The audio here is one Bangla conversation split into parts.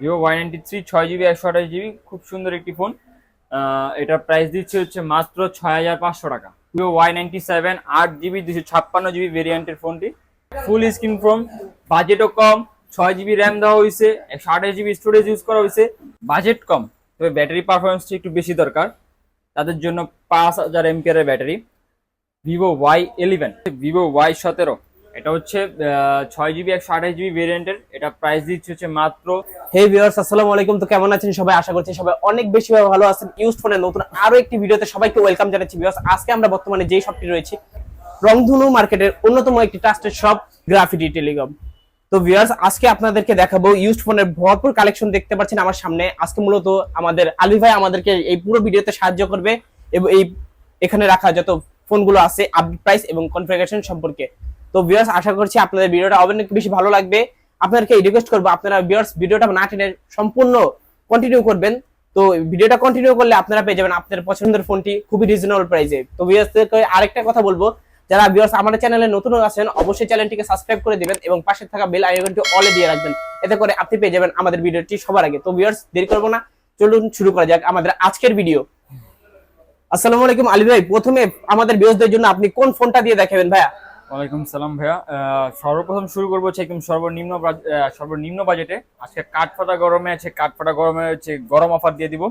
ভিভো ওয়াই নাইনটি থ্রি ছয় জিবি একশো আঠাশ জিবি খুব সুন্দর একটি ফোন। এটার প্রাইস দিচ্ছে হচ্ছে মাত্র ছয় হাজার পাঁচশো টাকা। ভিভো ওয়াই নাইনটি সেভেন আট জিবি দুশো ছাপ্পান্ন জিবি ভেরিয়েন্টের ফোনটি। ফুল স্ক্রিন ফোন বাজেটও কম, ছয় জিবি র্যাম দেওয়া হয়েছে, একশো আঠাশ জিবি স্টোরেজ ইউজ করা হয়েছে। বাজেট কম, তবে ব্যাটারি পারফরমেন্সটা একটু বেশি দরকার। তাদের জন্য পাঁচ হাজার MPR battery Vivo Y eleven Vivo Y সতেরো। এটা হচ্ছে ছয় জিবি একশো আঠাশ জিবি ভেরিয়েন্টের এটা প্রাইস দিচ্ছে হচ্ছে মাত্র। হে ভিউয়ার্স আসসালামু আলাইকুম। তো কেমন আছেন সবাই? আশা করছি সবাই অনেক বেশি ভালো আছেন। ইউজ ফোনের নতুন আরও একটি ভিডিওতে সবাইকে ওয়েলকাম জানাচ্ছি ভিউয়ার্স আজকে আমরা বর্তমানে যেই শপটি রয়েছে, রংধনু মার্কেটের অন্যতম একটি ট্রাস্টেড শপ গ্রাফিটি টেলিকম তো ভিউয়ার্স আজকে আপনাদেরকে দেখাবো ইউজড ফোনের ভরপুর কালেকশন দেখতে পাচ্ছেন আমার সামনে। আজকে মূলত আমাদের আলী ভাই আমাদেরকে এই পুরো ভিডিওতে সাহায্য করবে এবং এই এখানে রাখা যত ফোনগুলো আছে আপডেট প্রাইস এবং কনফিগারেশন সম্পর্কে। তো ভিউয়ার্স আশা করছি আপনাদের ভিডিওটা অনেক বেশি ভালো লাগবে। আপনাদেরকে রিকোয়েস্ট করব, আপনারা ভিউয়ার্স ভিডিওটা না টেনে সম্পূর্ণ কন্টিনিউ করবেন। তো ভিডিওটা কন্টিনিউ করলে আপনারা পেয়ে যাবেন আপনাদের পছন্দের ফোনটি খুবই রিজনেবল প্রাইসে তো ভিউয়ার্স আরেকটা কথা বলব, যারা ভিউয়ার্স আমাদের চ্যানেলে নতুন আছেন, অবশ্যই চ্যানেলটিকে সাবস্ক্রাইব করে দিবেন এবং পাশে থাকা বেল আইকনটি অলে দিয়ে রাখবেন। এতে করে আপনি পেয়ে যাবেন আমাদের ভিডিওটি সবার আগে। তো ভিউয়ার্স দেরি করব না, চলুন শুরু করা যাক আমাদের আজকের ভিডিও আসসালামু আলাইকুম আলী ভাই, প্রথমে আমাদের ভিউয়ার্সদের জন্য আপনি কোন ফোনটা দিয়ে দেখাবেন ভাইয়া? ওয়ালাইকুম সালাম ভাইয়া। সর্বপ্রথম শুরু করব হচ্ছে একদম সর্বনিম্ন সর্বনিম্ন বাজেটে। আজকে কাঠফাটা গরমে আছে কাঠফাটা গরমে হচ্ছে গরম অফার দিয়ে দিব।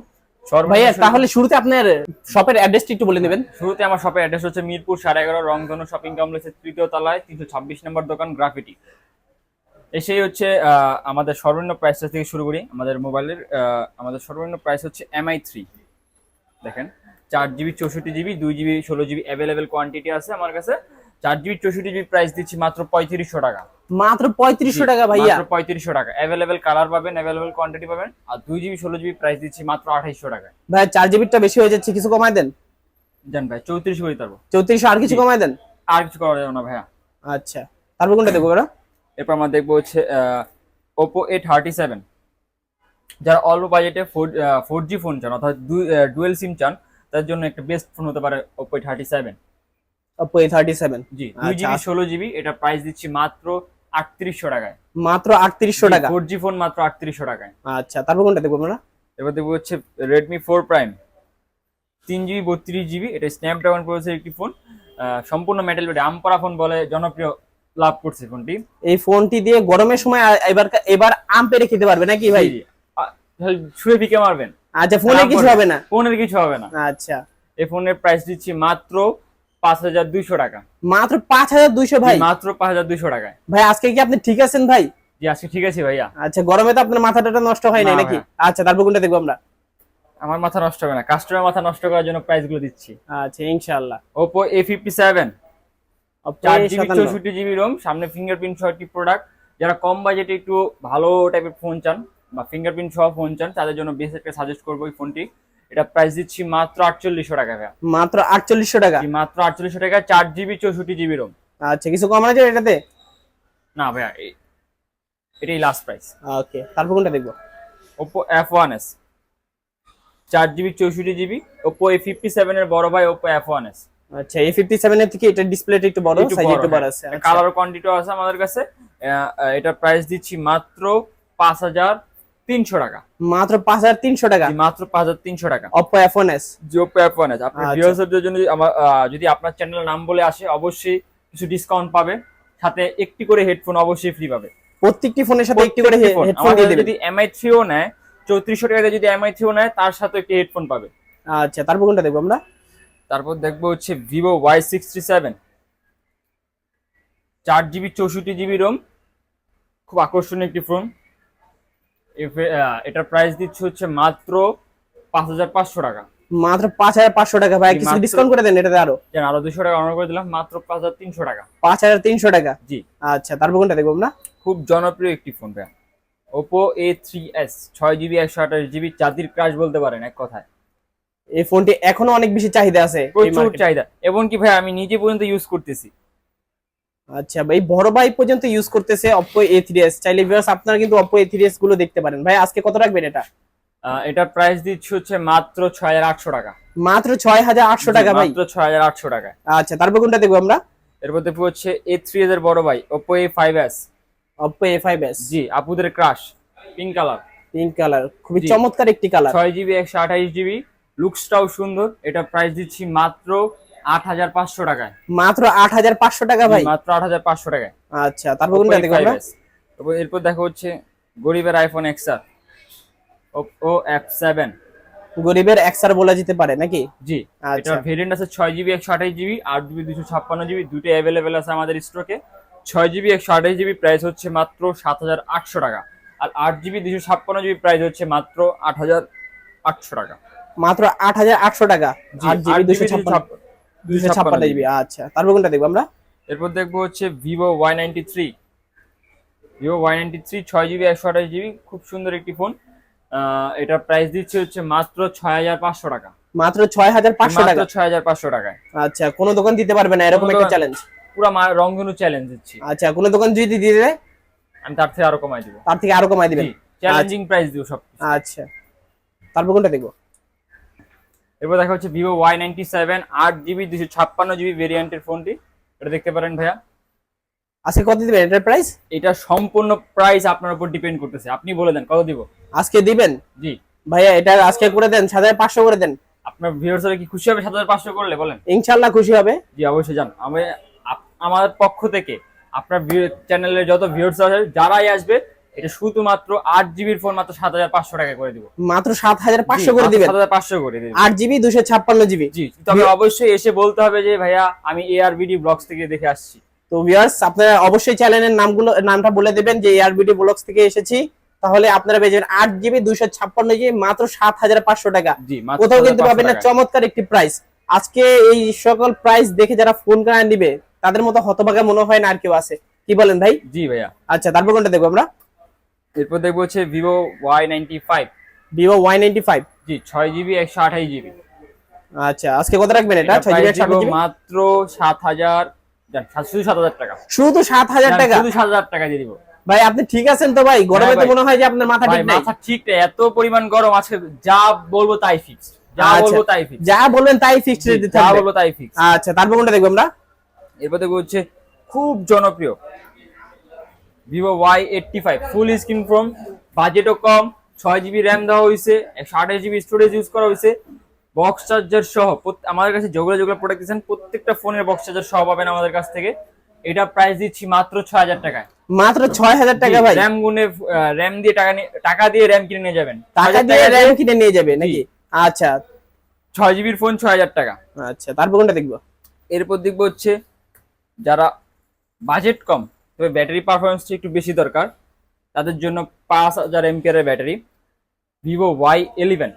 ভাইয়া তাহলে শুরুতে আপনার শপের অ্যাড্রেসটি একটু বলে দেবেন। শুরুতে আমার শপের অ্যাড্রেস হচ্ছে মিরপুর সাড়ে এগারো রংধনু শপিং কমপ্লেক্সের তৃতীয় তলায় তিনশো ছাব্বিশ নম্বর দোকান গ্রাফিটি এসেই হচ্ছে আমাদের সর্বনিম্ন প্রাইসটা থেকে শুরু করি আমাদের মোবাইলের আহ, আমাদের সর্বনিম্ন প্রাইস হচ্ছে এমআই থ্রি দেখেন চার জিবি চৌষট্টি জিবি দুই জিবি ষোলো জিবি অ্যাভেলেবেল কোয়ান্টিটি আছে আমার কাছে। চার জিবি চৌষট্টি জিবি প্রাইস দিচ্ছি মাত্র পঁয়ত্রিশশো টাকা। মাত্র পঁয়ত্রিশশো টাকা ভাইয়া। মাত্র পঁয়ত্রিশশো টাকা। অ্যাভেলেবেল কালার পাবেন অ্যাভেলেবেল কোয়ান্টিটি পাবেন আর দুই জিবি ষোলো জিবি প্রাইস দিচ্ছি মাত্র আঠাইশশো টাকা ভাই চার জিবিটা বেশি হয়ে যাচ্ছে কিছু কমায় দেন? জান ভাই চৌত্রিশ করে পারব চৌত্রিশশো আর কিছু। কমায় দেন? আর কিছু করা যাবে না ভাইয়া। আচ্ছা তারপর কোনটা দেখব ওরা এরপর আমরা দেখব হচ্ছে ওপো এ থার্টি সেভেন যারা অল্প বাজেটে ফোর ফোর জি ফোন চান অর্থাৎ ডুয়েল সিম চান তার জন্য একটা বেস্ট ফোন হতে পারে Oppo A thirty seven Oppo A thirty seven G দুই আচ্ছা। জিবি ষোলো জিবি এটা প্রাইস দিচ্ছি মাত্র আটত্রিশশো টাকায়। মাত্র আটত্রিশশো টাকা। ফোর জি ফোন মাত্র আটত্রিশশো টাকায়। আচ্ছা তারপর কোনটা দেখব আমরা? এবার দেখব হচ্ছে রেডমি ফোর প্রাইম তিন জিবি বত্রিশ জিবি এটা স্ন্যাপড্রাগন প্রসেসের একটি ফোন সম্পূর্ণ মেটাল আমপারা ফোন বলে জনপ্রিয় লাভ করছে ফোনটি এই ফোনটি দিয়ে গরমের সময় এবার এবার আম পেরে খেতে পারবে নাকি ভাই? ছুঁড়ে ফিকে মারবেন। আচ্ছা ফোনে কিছু হবে না। ফোনের কিছু হবে না। আচ্ছা। এই ফোনের প্রাইস দিচ্ছি মাত্র পাঁচ হাজার দুইশো টাকা। মাত্র পাঁচ হাজার দুইশো ভাই? মাত্র পাঁচ হাজার দুইশো টাকায় ভাই আজকে কি আপনি ঠিক আছেন ভাই? জি আজকে ঠিক আছে ভাইয়া। আচ্ছা গরমে তো আপনার মাথাটা নষ্ট হয় নাই না নাকি? আচ্ছা তারপর কোনটা দেখব আমরা? আমার মাথা নষ্ট হবে না। কাস্টমার মাথা নষ্ট করার জন্য প্রাইসগুলো দিচ্ছি। আচ্ছা ইনশাআল্লাহ। Oppo চার A57 জিবি চৌষট্টি জিবি রোম সামনে ফিঙ্গারপ্রিন্ট সহ একটি প্রোডাক্ট যারা কম বাজেটে একটু ভালো টাইপের ফোন চান বা ফিঙ্গারপ্রিন্ট সহ ফোন চান তাদের জন্য বেশ একটা সাজেস্ট করব এই ফোনটি এটা প্রাইস দিচ্ছি মাত্র আটচল্লিশশো টাকা মাত্র আটচল্লিশশো টাকা? মাত্র আটচল্লিশশো টাকা চার জিবি চৌষট্টি জিবি রোম আচ্ছা কিছু কম আছে এটাতে? না ভাইয়া এই- এটাই লাস্ট প্রাইস ওকে তারপর কোনটা দেখব? ওপো এফ ওয়ান এস চার জিবি চৌষট্টি GB Oppo A fifty seven এর বড় ভাই ওপো এফ ওয়ান এস আচ্ছা এ ফিফটি সেভেন এর থেকে এটা ডিসপ্লেটা একটু বড় সাইজ একটু বড় আছে আচ্ছা। কালার কোয়ান্টিটিও আছে আমাদের কাছে। এটা প্রাইস দিচ্ছি মাত্র পাঁচ হাজার তিনশো টাকা। মাত্র পাঁচ হাজার তিনশো টাকা? মাত্র পাঁচ হাজার তিনশো টাকা। Oppo F one S G Oppo F S আপনার আচ্ছা। ভিউয়ার্সদের জন্য যদি আপনার চ্যানেলের নাম বলে আসে অবশ্যই কিছু ডিসকাউন্ট পাবে। সাথে একটি করে হেডফোন অবশ্যই ফ্রি পাবে। প্রত্যেকটি ফোনের সাথে একটি করে হেডফোন দিয়ে দেবেন। যদি এমআই থ্রিও নেয় চৌত্রিশশো টাকা যদি এমআই থ্রিও নেয় তার সাথে একটি হেডফোন পাবে। আচ্ছা তারপর কোনটা দেখব আমরা? তারপর দেখব হচ্ছে ভিভো ওয়াই সিক্সটি সেভেন চার জিবি চৌষট্টি জিবি রোম খুব আকর্ষণীয় একটি ফোন এটার প্রাইস দিচ্ছে হচ্ছে মাত্র পাঁচ হাজার পাঁচশো টাকা। মাত্র পাঁচ হাজার পাঁচশো টাকা ভাই কিছু ডিসকাউন্ট করে দেন এটাতে আরও। আরও দুশো টাকা অনার করে দিলাম মাত্র পাঁচ হাজার তিনশো টাকা। পাঁচ হাজার তিনশো টাকা? জি। আচ্ছা তারপর কোনটা দেখব আমরা? খুব জনপ্রিয় একটি ফোন ভাই ওপো এ থ্রি এস ছয় জিবি একশো আঠাশ জিবি জাতির ক্রাশ বলতে পারেন এক কথায়। এই ফোনটি এখনও অনেক বেশি চাহিদা আছে প্রচুর। চাহিদা। এমনকি ভাই আমি নিজে পর্যন্ত ইউজ করতেছি। আচ্ছা ভাই বড় ভাই পর্যন্ত ইউজ করতেছে অপো এ থ্রি এস চাইলে ভিউয়ার্স আপনারা কিন্তু অপো এ থ্রি এসগুলো দেখতে পারেন। ভাই আজকে কত রাখবেন এটা? এটার প্রাইস দিচ্ছে হচ্ছে মাত্র ছয় হাজার আটশো টাকা। মাত্র ছয় হাজার আটশো টাকা ভাই। মাত্র ছয় হাজার আটশো টাকায় আচ্ছা তারপর কোনটা দেখব আমরা? এরপর দেখব হচ্ছে এ থ্রি এর বড় ভাই Oppo A five S Oppo A five S G আপুদের crush pink colour pink colour খুবই চমৎকার একটি কালার ছয় জিবি একশো আঠাইশ জিবি লুকসটাও সুন্দর। এটা প্রাইস দিচ্ছি মাত্র আট হাজার পাঁচশো টাকায়। মাত্র আট হাজার পাঁচশো টাকা ভাই? মাত্র আট হাজার পাঁচশো টাকায়। আচ্ছা তারপর কোনটা দেখব তারপর এরপর দেখা হচ্ছে গরিবের iPhone XR Oppo F seven গরিবের এক্সার বলা যেতে পারে নাকি? জি আচ্ছা। এটার ভেরিয়েন্ট আছে ছয় জিবি একশো আঠাশ জিবি আট জিবি দুশো ছাপ্পান্ন জিবি দুটো অ্যাভেলেবেল আছে আমাদের স্টকে ছয় জিবি একশো আঠাশ জিবি প্রাইস হচ্ছে মাত্র সাত হাজার আটশো টাকা। আর আট জিবি দুশো ছাপ্পান্ন জিবি প্রাইস হচ্ছে মাত্র আট হাজার আটশো টাকা। মাত্র আট হাজার আটশো টাকা। আট জিবি দুশো ছাপ্পান্ন। দুশো ছাপ্পান্ন জিবি আচ্ছা। তারপর কোনটা দেখব আমরা। এরপর দেখব হচ্ছে Vivo Y ninety three Vivo Y ninety three ছয় জিবি একশো আঠাশ জিবি খুব সুন্দর একটি ফোন এটার প্রাইস দিচ্ছে হচ্ছে মাত্র ছয় হাজার পাঁচশো টাকা। মাত্র ছয় হাজার পাঁচশো টাকা? ছয় হাজার পাঁচশো টাকায়। আচ্ছা কোনো দোকান দিতে পারবে না এরকম একটা চ্যালেঞ্জ পুরো রংধনু চ্যালেঞ্জ দিচ্ছি। আচ্ছা কোনো দোকান যদি দিয়ে দেয় আমি তার থেকে আরও কমাই দিব। তার থেকে আরও কমাই দিবেন। চ্যালেঞ্জিং প্রাইস দিব সব আচ্ছা। তারপর কোনটা দেখব। এরপর দেখা হচ্ছে ভিভো ওয়াই নাইনটি সেভেন আট জিবি দুশো ছাপ্পান্ন জিবি ভেরিয়েন্টের ফোনটি এটা দেখতে পারেন ভাইয়া। আজকে কত দিবেন এটার প্রাইস এটা সম্পূর্ণ প্রাইস আপনার উপর ডিপেন্ড করতেছে। আপনি বলে দেন কত দিব? আজকে দিবেন? জি। ভাইয়া এটা আজকে করে দেন সাত হাজার পাঁচশো করে দেন। আপনার ভিউয়ার্সরা কি খুশি হবে সাত হাজার পাঁচশো করলে বলেন? ইনশাল্লাহ খুশি হবে। জি অবশ্যই জান। আমি আমাদের পক্ষ থেকে আপনার চ্যানেলের যত ভিউয়ার্স আছে যারাই আসবে এটা শুধুমাত্র আট জিবির ফোন মাত্র সাত হাজার পাঁচশো টাকা করে দিব। মাত্র সাত হাজার পাঁচশো করে দিবেন? সাত হাজার পাঁচশো করে দিব। আট জিবি দুশো ছাপ্পান্ন জিবি জি তবে অবশ্যই এসে বলতে হবে যে ভাইয়া আমি ব্লগস থেকে দেখে আসছি। তো ভিউয়ার্স আপনারা অবশ্যই চ্যানেলের নামগুলো নামটা বলে দেবেন যে এআরবিডি ব্লগস থেকে এসেছি। তাহলে আপনারা পেয়ে যাবেন আট জিবি দুশো ছাপ্পান্ন জিবি মাত্র সাত হাজার পাঁচশো টাকা। কোথাও কিন্তু পাবেন না চমৎকার একটি প্রাইস আজকে এই সকল প্রাইস দেখে যারা ফোন কেনা নিবে তাদের মতো হতভাগা মনে হয় না আর কেউ আছে। কি বলেন ভাই? জি ভাইয়া। আচ্ছা তারপর কোনটা দেখব আমরা? এরপর দেখব হচ্ছে Vivo Y ninety five Vivo Y ninety five জি ছয় জিবি একশো আঠাশ জিবি আচ্ছা আজকে কত রাখবেন এটা? ছয় জিবি একশো মাত্র সাত হাজার শুধু সাত হাজার টাকা। শুধু সাত হাজার টাকা? শুধু সাত হাজার টাকা দিয়ে দিব। ভাই আপনি ঠিক আছেন তো ভাই? গরমে হ্যাঁ তো মনে হয় যে আপনার মাথা ঠিক নাই। মাথা ঠিক এত পরিমাণ গরম আজকে যা বলব তাই ফিক্স যা আচ্ছা। বলব তাই ফিক্স যা বলবেন তাই ফিক্সড দিতে যা বলব তাই ফিক্স আচ্ছা তারপর কোনটা দেখব আমরা? এরপর দেখব হচ্ছে খুব জনপ্রিয় Vivo Y eighty five full screen phone বাজেটও কম ছয় জিবি র্যাম দেওয়া হয়েছে একশো আঠাশ জিবি স্টোরেজ ইউজ করা হয়েছে বক্স চার্জার সহ আমাদের কাছে যেগুলো যেগুলো প্রোডাক্ট দিচ্ছেন প্রত্যেকটা ফোনের বক্স চার্জার সহ পাবেন আমাদের কাছ থেকে। এটা প্রাইস দিচ্ছি মাত্র ছয় হাজার টাকায়। মাত্র ছয় হাজার টাকা ভাই। র্যাম গুনে র্যাম দিয়ে টাকা নিয়ে টাকা দিয়ে র্যাম কিনে নিয়ে যাবেন। টাকা দিয়ে র্যাম কিনে নিয়ে যাবে নাকি? আচ্ছা। ছয় জিবির ফোন ছয় হাজার টাকা। আচ্ছা তারপর কোনটা দেখব? এরপর দেখব হচ্ছে যারা বাজেট কম তবে ব্যাটারি পারফরমেন্সটা একটু বেশি দরকার। তাদের জন্য পাঁচ হাজার MPR battery. Vivo Y eleven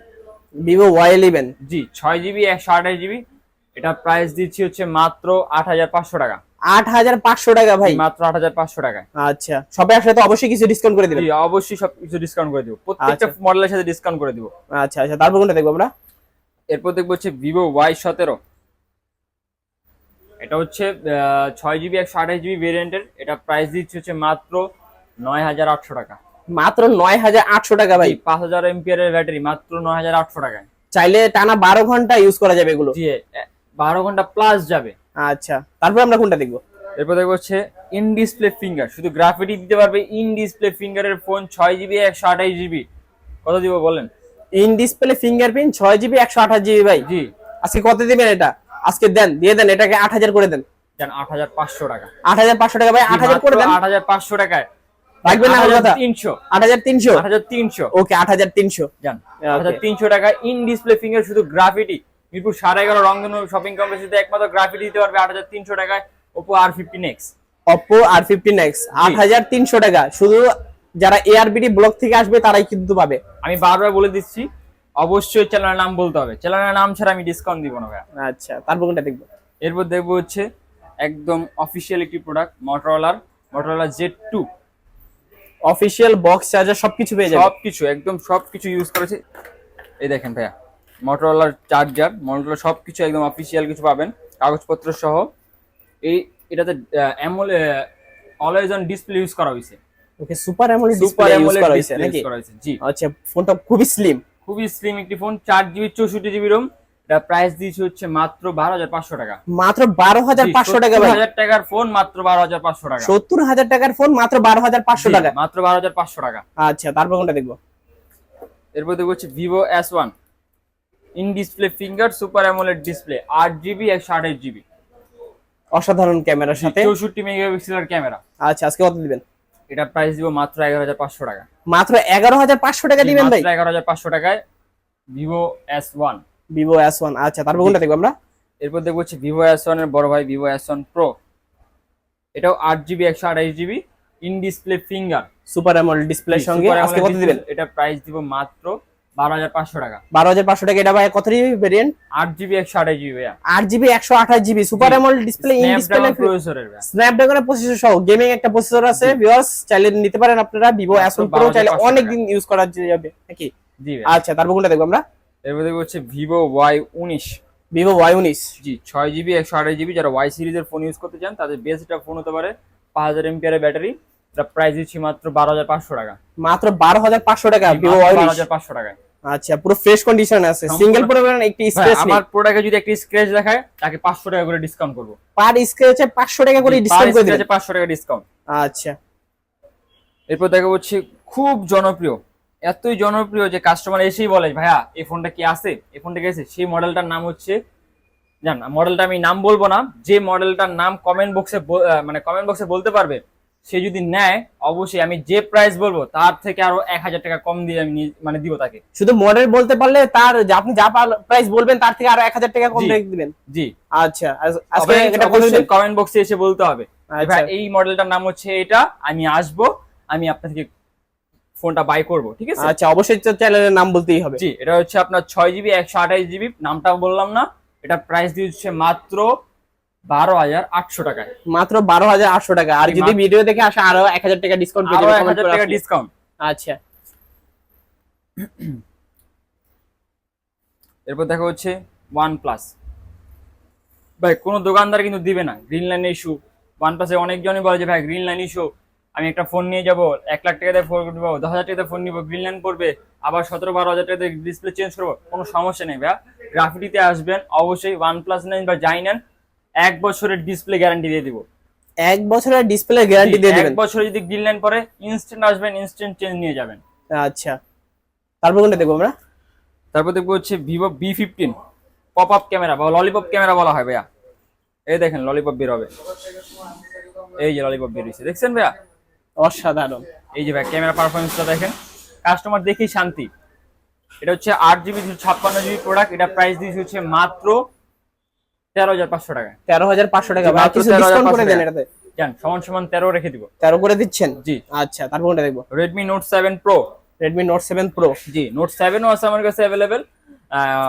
Vivo Y eleven জি ছয় জিবি একশো আঠাশ জিবি এটা প্রাইস দিচ্ছি হচ্ছে মাত্র আট হাজার পাঁচশো টাকা। আট হাজার পাঁচশো টাকা ভাই। মাত্র আট হাজার পাঁচশো টাকায়। আচ্ছা সবে আসলে অবশ্যই কিছু ডিসকাউন্ট করে দিবেন। অবশ্যই সব কিছু ডিসকাউন্ট করে দিব। প্রত্যেকটা আচ্ছা। মডেলের সাথে ডিসকাউন্ট করে দিব। আচ্ছা আচ্ছা তারপর কোনটা দেখব আমরা? এরপর দেখব হচ্ছে ভিভো ওয়াই সতেরো। এটা হচ্ছে ছয় জিবি একশো আঠাশ জিবি ভেরিয়েন্টের এটা প্রাইস দিচ্ছে হচ্ছে মাত্র নয় হাজার আটশো টাকা। মাত্র নয় হাজার আটশো টাকা ভাই। পাঁচ হাজার এমপিআর এর ব্যাটারি মাত্র নয় হাজার আটশো টাকায়। চাইলে টানা বারো ঘণ্টা ইউজ করা যাবে এগুলো। বারো ঘণ্টা প্লাস যাবে। আচ্ছা তারপর আমরা কোনটা দেখব? এরপর দেখব হচ্ছে ইন ডিসপ্লে ফিঙ্গার শুধু গ্রাফিটি দিতে পারবে ইন ডিসপ্লে ফিঙ্গারের ফোন ছয় জিবি একশো আঠাশ জিবি কত দিব বলেন? ইন ডিসপ্লে ফিঙ্গারপ্রিন্ট ছয় জিবি একশো আঠাশ জিবি ভাই। জি। আজকে কত দিবেন এটা? আজকে দেন দিয়ে দেন এটাকে আট হাজার করে দেন আট হাজার পাঁচশো টাকা আট হাজার পাঁচশো টাকা ভাই আট হাজার করে দেন আট হাজার পাঁচশো টাকায় রাখবেন না কথা ওকে টাকা ইন ডিসপ্লে ফিঙ্গার শুধু গ্রাফিটি মিরপুর রংধনু শপিং কমপ্লেক্সে একমাত্র গ্রাফিটি দিতে পারবে আট হাজার তিনশো টাকায় টাকা শুধু যারা এআরবিডি ব্লক থেকে আসবে তারাই কিন্তু পাবে আমি বারবার বলে দিচ্ছি অবশ্যই চ্যানেলের নাম বলতে হবে। চ্যানেলের নাম ছাড়া আমি ডিসকাউন্ট দিব না ভাইয়া। আচ্ছা তারপর কোনটা দেখব? এরপর দেখব হচ্ছে একদম অফিসিয়াল একটি product মোটরোলার Motorola Z two official box charger সবকিছু পেয়ে যাবে সবকিছু একদম সবকিছু ইউজ করেছে। এই দেখেন ভাইয়া মোটরোলার চার্জার মোটরোলা সবকিছু একদম অফিসিয়াল কিছু পাবেন কাগজপত্র সহ। এই এটাতে AMOLED always on display use করা হয়েছে okay super AMOLED super display use করা হয়েছে নাকি? জি। আচ্ছা ফোনটা খুবই স্লিম খুবই স্লিম একটি ফোন চার জিবি চৌষট্টি জিবি রোম এটা প্রাইস দিয়েছে হচ্ছে মাত্র বারো হাজার পাঁচশো টাকা। মাত্র বারো হাজার পাঁচশো টাকা হাজার টাকার ফোন মাত্র বারো হাজার পাঁচশো টাকা। সত্তর হাজার টাকার ফোন মাত্র বারো হাজার পাঁচশো টাকা। মাত্র বারো হাজার পাঁচশো টাকা। আচ্ছা তারপর কোনটা দেখব? এরপর দেখব হচ্ছে Vivo S one in display finger super AMOLED display আট জিবি একশো আঠাশ জিবি অসাধারণ ক্যামেরার সাথে। চৌষট্টি মেগাপিক্সেলের ক্যামেরা। আচ্ছা আজকে কত দিবেন? এটা প্রাইস দিব মাত্র এগারো হাজার পাঁচশো টাকা। মাত্র এগারো হাজার পাঁচশো টাকা দিবেন ভাই? এগারো হাজার পাঁচশো টাকায় Vivo S one Vivo S one আচ্ছা তারপর কোনটা দেখব আমরা? এরপর দেখব হচ্ছে ভিভো এস ওয়ানের বড় ভাই ভিভো এস ওয়ান প্রো এটাও আট জিবি একশো আঠাশ GB in display finger super AMOLED display সঙ্গে। আজকে কত দিবেন? এটা প্রাইস দিব মাত্র বারো হাজার পাঁচশো টাকা। বারো হাজার পাঁচশো টাকা। এটা ভাই কত জিবি ভেরিয়েন্ট আট জিবি একশো আঠাশ জিবি ভাইয়া। আট GB super AMOLED display in display প্রসেসরের স্ন্যাপড্রাগনের প্রসেসর সহ গেমিং একটা প্রসেসর আছে ভিউয়ার্স চাইলে নিতে পারেন আপনারা 12,500 চাইলে অনেক দিন ইউজ করা যাবে নাকি? জি আচ্ছা তারপর কোনটা দেখব আমরা? এরপর দেখব হচ্ছে ভিভো ওয়াই উনিশ। ভিভো ওয়াই উনিশ। জি ছয় জিবি একশো আঠাশ জিবি যারা সিরিজের ফোন ইউজ করতে চান তাদের বেস্ট একটা ফোন হতে পারে পাঁচ হাজার এমপিআর ব্যাটারি প্রাইস দিচ্ছি মাত্র বারো হাজার পাঁচশো টাকা। মাত্র বারো হাজার পাঁচশো টাকা উনিশ। হাজার পাঁচশো টাকায়। আচ্ছা পুরো ফ্রেশ কন্ডিশন আছে। সিঙ্গেল পরিমাণ একটি স্ক্র্যাচ আমার প্রোডাক্টে যদি একটা স্ক্র্যাচ দেখায় তাকে পাঁচশো টাকা করে ডিসকাউন্ট করব। পার স্ক্র্যাচে পাঁচশো টাকা করে ডিসকাউন্ট করে দিবেন। পাঁচশো টাকা ডিসকাউন্ট আচ্ছা। এরপর দেখা হচ্ছে খুব জনপ্রিয় এতই জনপ্রিয় যে কাস্টমার এসেই বলে ভাইয়া এই ফোনটা কি আছে? এই ফোনটা কি আছে? সেই মডেলটার নাম হচ্ছে জান মডেলটা আমি নাম বলব না যে মডেলটার নাম কমেন্ট বক্সে মানে কমেন্ট বক্সে বলতে পারবে সে যদি নেয় অবশ্যই আমি যে প্রাইস বলব তার থেকে আরও এক হাজার টাকা কম দিয়ে আমি মানে দিব তাকে। শুধু মডেল বলতে পারলে তার আপনি যা প্রাইস বলবেন তার থেকে আরও এক হাজার টাকা কম। রেখে দিবেন? জি। আচ্ছা কমেন্ট বক্সে এসে বলতে হবে। আচ্ছা। ভাই এই মডেলটার নাম হচ্ছে এটা আমি আসব আমি আপনার থেকে ফোনটা বাই করব ঠিক আছে? আচ্ছা অবশ্যই চ্যানেলের নাম বলতেই হবে। জি এটা হচ্ছে আপনার ছয় জিবি একশো আঠাশ জিবি নামটা বললাম না এটা প্রাইস দিচ্ছে মাত্র বারো হাজার আটশো টাকায়। মাত্র বারো হাজার আটশো টাকা। আর যদি ভিডিও দেখে আসে আরও এক হাজার টাকা ডিসকাউন্ট আরও এক হাজার টাকা ডিসকাউন্ট আচ্ছা। এরপর দেখা হচ্ছে ওয়ান প্লাস ভাই কোনো দোকানদার কিন্তু দিবে না। গ্রিন লাইন ইস্যু ওয়ান প্লাসে অনেকজনই বলে যে ভাই গ্রিন লাইন ইস্যু আমি একটা ফোন নিয়ে যাব এক লাখ টাকা দিয়ে ফোন নিবো দশ হাজার টাকা দিয়ে ফোন নিবো গ্রিন লাইন পড়বে আবার সতেরো বারো হাজার টাকা দিয়ে ডিসপ্লে চেঞ্জ করব। কোনো সমস্যা নেই ভাইয়া। গ্রাফিটিতে আসবেন অবশ্যই ওয়ান প্লাস নেন বা যাই নেন এক বছরের ডিসপ্লে গ্যারান্টি দিয়ে দিব। এক বছরের ডিসপ্লে গ্যারান্টি দিয়ে দিবেন। এক বছরে যদি গ্রিন লাইন পরে ইনস্ট্যান্ট আসবেন ইনস্ট্যান্ট চেঞ্জ নিয়ে যাবেন। আচ্ছা। তারপর কোনটা দেখব আমরা? তারপর দেখব হচ্ছে Vivo V fifteen pop up camera বা ললিপপ ক্যামেরা বলা হয় ভাইয়া। এই দেখেন ললিপপ বের হবে। এই যে ললিপপ বের হয়েছে দেখছেন ভাইয়া? অসাধারণ। এই যে ভাই ক্যামেরা পারফরমেন্সটা দেখেন। কাস্টমার দেখেই শান্তি। এটা হচ্ছে আট জিবি ছাপ্পান্ন জিবি প্রোডাক্ট এটা প্রাইস দিয়েছে হচ্ছে মাত্র তেরো হাজার পাঁচশো টাকা। তেরো হাজার পাঁচশো টাকা। কিছু ডিসকাউন্ট করে দেন এটাতে। জান সমান সমান তেরো রেখে দিব। তেরো করে দিচ্ছেন? জি। আচ্ছা তারপর কোনটা দেখব? Redmi Note seven Pro Redmi Note seven Pro জি নোট সেভেনও আছে আমার কাছে অ্যাভেলেবেল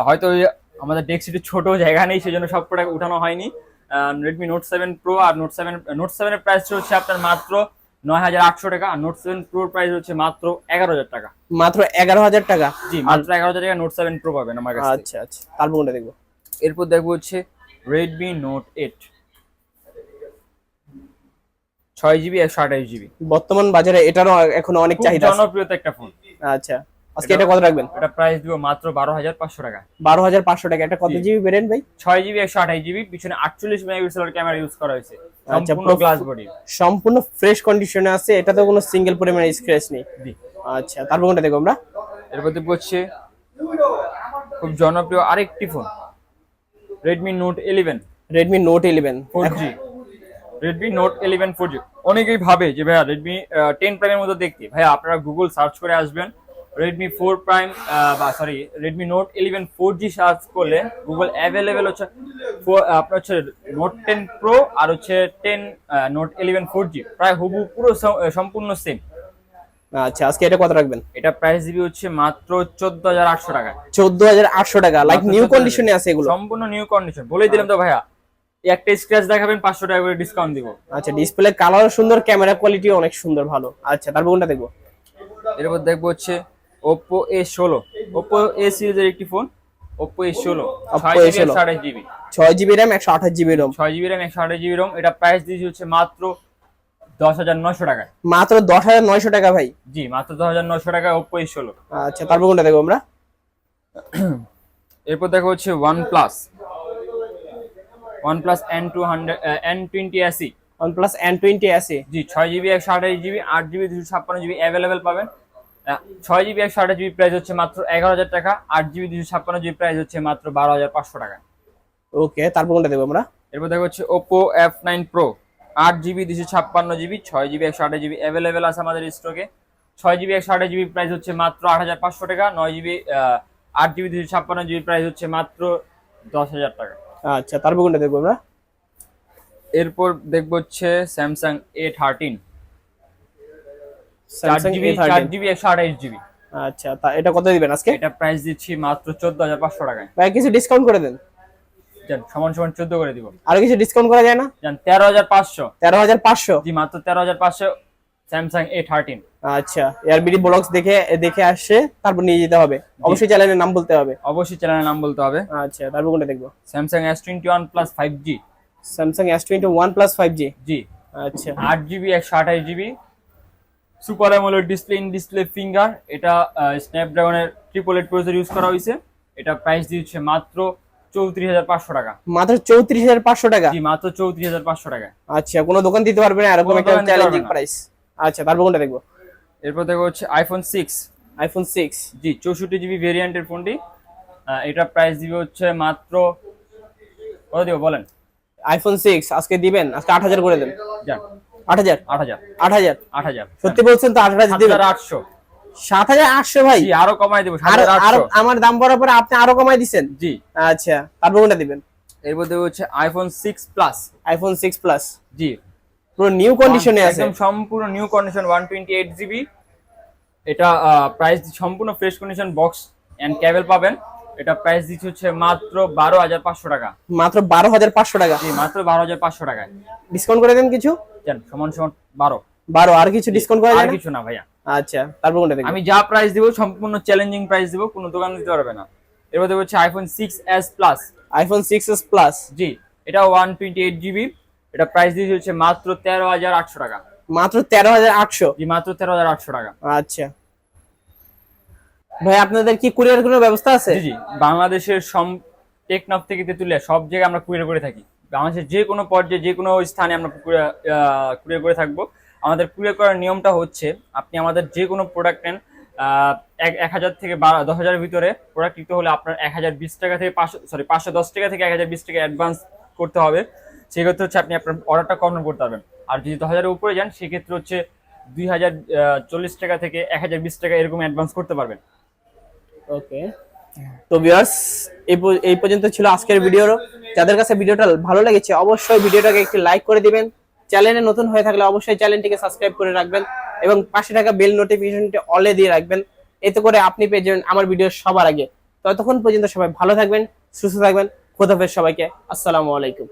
হয়তো আমাদের ডেস্কশিটে ছোট জায়গা নেই সেজন্য সব প্রোডাক্ট উঠানো হয়নি। রেডমি নোট সেভেন প্রো আর নোট সেভেন নোট সেভেনের প্রাইস হচ্ছে আপনার মাত্র নয় হাজার আটশো টাকা আর নোট সেভেন প্রোর প্রাইস হচ্ছে মাত্র এগারো হাজার টাকা। মাত্র এগারো হাজার টাকা? জি মাত্র এগারো হাজার টাকা নোট সেভেন প্রো পাবেন আমার কাছে আচ্ছা আচ্ছা তারপর কোনটা দেখব? এরপর দেখব হচ্ছে রেডমি নোট এইট ছয় জিবি একশো আঠাশ জিবি বর্তমান বাজারে এটারও এখনও অনেক চাহিদা। জনপ্রিয়তা একটা ফোন আচ্ছা আজকে এটা কত রাখবেন? এটা প্রাইস দিব মাত্র বারো হাজার পাঁচশো টাকা। বারো হাজার পাঁচশো টাকা। এটা কত। জিবি বেরেন ভাই? ছয় জিবি একশো আঠাশ জিবি পিছনে আটচল্লিশ মেগাপিক্সেলের ক্যামেরা ইউজ করা হয়েছে। আচ্ছা, সম্পূর্ণ পুরো- গ্লাস বডি সম্পূর্ণ ফ্রেশ কন্ডিশনে আছে। এটাতে কোনো সিঙ্গেল পরিমাণে স্ক্র্যাচ নেই। আচ্ছা তারপর কোনটা দেখব আমরা? এরপর দেখব হচ্ছে খুব জনপ্রিয় আরেকটি phone Redmi Note eleven Redmi Note eleven four G Redmi Note eleven four G অনেকেই ভাবে যে ভাইয়া রেডমি টেন প্রাইমের মতো দেখতে। ভাইয়া আপনারা গুগল সার্চ করে আসবেন। রেডমি ফোর প্রাইম বা sorry Redmi Note eleven four G search করলে গুগল অ্যাভেলেবেল হচ্ছে আপনার হচ্ছে নোট টেন প্রো আর হচ্ছে ten Note eleven four G প্রায় হুবু পুরো সম্পূর্ণ সেম আচ্ছা আজকে এটা কত রাখবেন? এটা প্রাইস দিবি হচ্ছে মাত্র চোদ্দ হাজার আটশো টাকা। চোদ্দ হাজার আটশো টাকা লাইক নিউ 14,000 কন্ডিশনে আছে এগুলো। সম্পূর্ণ নিউ কন্ডিশন বলেই দিলাম তো ভাইয়া। একটা স্ক্র্যাচ দেখাবেন পাঁচশো টাকা করে ডিসকাউন্ট দিব। আচ্ছা ডিসপ্লে কালার সুন্দর ক্যামেরা কোয়ালিটি অনেক সুন্দর ভালো। আচ্ছা তারপর কোনটা দেখব? এরপর দেখব হচ্ছে এ ষোলো। ওপো এ সিরিজের একটি ফোন Oppo জিবি A16 সাড়ে জিবি ছয় জিবি র্যাম একশো আঠাশ জিবি রোম ছয় জিবি র্যাম একশো আঠাশ জিবি রোম এটা প্রাইস দিয়েছি হচ্ছে মাত্র দশ হাজার নশো টাকায় মাত্র দশ হাজার নয়শো টাকা ভাই? জি মাত্র দশ হাজার নশো টাকায় ওপো এ ষোলো। আচ্ছা তারপর কোনটা দেখব আমরা? এরপর দেখো হচ্ছে OnePlus OnePlus N two hundred N twenty SE OnePlus N twenty আছে জি ছয় জিবি একশো আঠাশ জিবি আট জিবি দুশো ছাপ্পান্ন জিবি অ্যাভেলেবেল পাবেন। ছয় জিবি একশো আঠাশ জিবি প্রাইস হচ্ছে মাত্র এগারো হাজার টাকা আট জিবি দুশো ছাপ্পান্ন জিবি প্রাইস হচ্ছে মাত্র বারো হাজার পাঁচশো টাকা। ওকে তারপর কোনটা দেবো আমরা? এরপর দেখো হচ্ছে ওপো এফ নাইন প্রো আট জিবি দুশো ছাপ্পান্ন জিবি ছয় জিবি একশো আঠাশ জিবি অ্যাভেলেবেল আছে আমাদের স্টকে ছয় জিবি একশো আঠাশ জিবি প্রাইস হচ্ছে মাত্র আট হাজার পাঁচশো টাকা নয় জিবি আট জিবি দুশো ছাপ্পান্ন জিবি প্রাইস হচ্ছে মাত্র দশ হাজার টাকা। আচ্ছা তারপর কোনটা দেখব আমরা? এরপর দেখব হচ্ছে স্যামসাং এ থার্টিন আচ্ছা তা এটা কত দিবেন আজকে? এটা প্রাইস দিচ্ছি মাত্র চোদ্দ হাজার পাঁচশো টাকায়। ভাই কিছু ডিসকাউন্ট করে দেন। সমান সমান চোদ্দ করে দিব। আরও কিছু ডিসকাউন্ট করা যায় না? তেরো হাজার পাঁচশো। তেরো হাজার পাঁচশো? জি মাত্র তেরো হাজার পাঁচশো স্যামসাং এ থার্টিন আচ্ছা এয়ার বিডি ব্লগস দেখে দেখে আসছে তারপর নিয়ে যেতে হবে। অবশ্যই চ্যানেলের নাম বলতে হবে। অবশ্যই চ্যানেলের নাম বলতে হবে। আচ্ছা তারপর কোনটা দেখব? Samsung S twenty one plus five G Samsung S twenty one plus five G G. আচ্ছা। আট জিবি একশো আঠাশ GB super AMOLED display in display finger এটা স্ন্যাপড্রাগনের ট্রিপল এইট প্রসেসর ইউজ করা হয়েছে এটা প্রাইস দিচ্ছে মাত্র চৌত্রিশ হাজার পাঁচশো টাকা। মাত্র চৌত্রিশ হাজার পাঁচশো টাকা? জি মাত্র চৌত্রিশ হাজার পাঁচশো টাকা। আচ্ছা কোনো দোকান দিতে পারবে না এরকম একটা চ্যালেঞ্জিং প্রাইস আচ্ছা তারপর কোনটা দেখব? এরপর দেখো হচ্ছে আইফোন সিক্স আইফোন সিক্স জি চৌষট্টি জিবি ভেরিয়েন্টের ফোনটি। এটা প্রাইস দিবে হচ্ছে মাত্র কত দিব বলেন? আইফোন সিক্স আজকে দিবেন? আজকে আট হাজার করে দেন। আট হাজার? আট হাজার। আট হাজার? আট হাজার। সত্যি বলছেন তো আট হাজার দিবেন? আটশো। সাত হাজার আটশো ভাই। আরও কমাই দেবো আমার দাম বরাবর আপনি আরও কমাই দিচ্ছেন জি। আচ্ছা তারপর কোনটা দিবেন। এরপর দেখো হচ্ছে iPhone six plus iPhone six plus জি। পুরো নিউ কন্ডিশনে আছে। একদম সম্পূর্ণ new condition one twenty eight GB এটা প্রাইস সম্পূর্ণ fresh condition box and cable পাবেন। এটা প্রাইস দিচ্ছে হচ্ছে মাত্র বারো হাজার পাঁচশো টাকা। মাত্র বারো হাজার পাঁচশো টাকা। জি মাত্র বারো হাজার পাঁচশো টাকায়। ডিসকাউন্ট করে দেন কিছু? জান সমান সমান বারো। বারো আর কিছু ডিসকাউন্ট করা আর যায় কিছু না ভাইয়া। আচ্ছা তারপর কোনটা দেখবেন আমি যা প্রাইস দিব সম্পূর্ণ চ্যালেঞ্জিং প্রাইস দিব কোনো দোকান দিতে পারবে না। দেখো হচ্ছে iPhone six S plus iPhone six S plus জি এটা ওয়ান টোয়েন্টি এইট জিবি এটা প্রাইস দিয়েছে হচ্ছে মাত্র তেরো হাজার আটশো টাকা। মাত্র তেরো হাজার আটশো? জি মাত্র তেরো হাজার আটশো টাকা। আচ্ছা। ভাই আপনাদের কি কুরিয়ার কোনো ব্যবস্থা আছে? জি জি বাংলাদেশের সম টেকনাফ থেকে তেতুলিয়া সব জায়গায় আমরা কুরিয়ার করে থাকি। বাংলাদেশের যে কোনো পর্যায়ে যে কোনো স্থানে আমরা কুরিয়ার করে থাকব। আমাদের কুরিয়ার করার নিয়মটা হচ্ছে আপনি আমাদের যে কোনো প্রোডাক্ট নেন এক এক হাজার থেকে বারো দশ হাজারের ভিতরে প্রোডাক্ট নিতে হলে আপনার এক হাজার বিশ টাকা থেকে পাঁচশো সরি পাঁচশো দশ টাকা থেকে এক হাজার বিশ টাকা অ্যাডভান্স করতে হবে। সেক্ষেত্রে হচ্ছে আপনি আপনার অর্ডারটা কনফার্ম করতে পারবেন। আর যদি দশ হাজারের উপরে যান সেক্ষেত্রে হচ্ছে দুই হাজার চল্লিশ টাকা থেকে এক হাজার বিশ টাকা এরকম অ্যাডভান্স করতে পারবেন। ওকে তো ভিউয়ার্স এই পর্যন্ত ছিল আজকের ভিডিওর যাদের কাছে ভিডিওটা ভালো লেগেছে অবশ্যই ভিডিওটাকে একটি লাইক করে দিবেন। চ্যানেলে নতুন হয়ে থাকলে অবশ্যই চ্যানেলটিকে সাবস্ক্রাইব করে রাখবেন এবং পাশে থাকা বেল নোটিফিকেশনটি অলে দিয়ে রাখবেন। এতে করে আপনি পেয়ে যাবেন আমার ভিডিও সবার আগে। ততক্ষণ পর্যন্ত সবাই ভালো থাকবেন, সুস্থ থাকবেন। খোদাফেজ সবাইকে। আসসালামু আলাইকুম।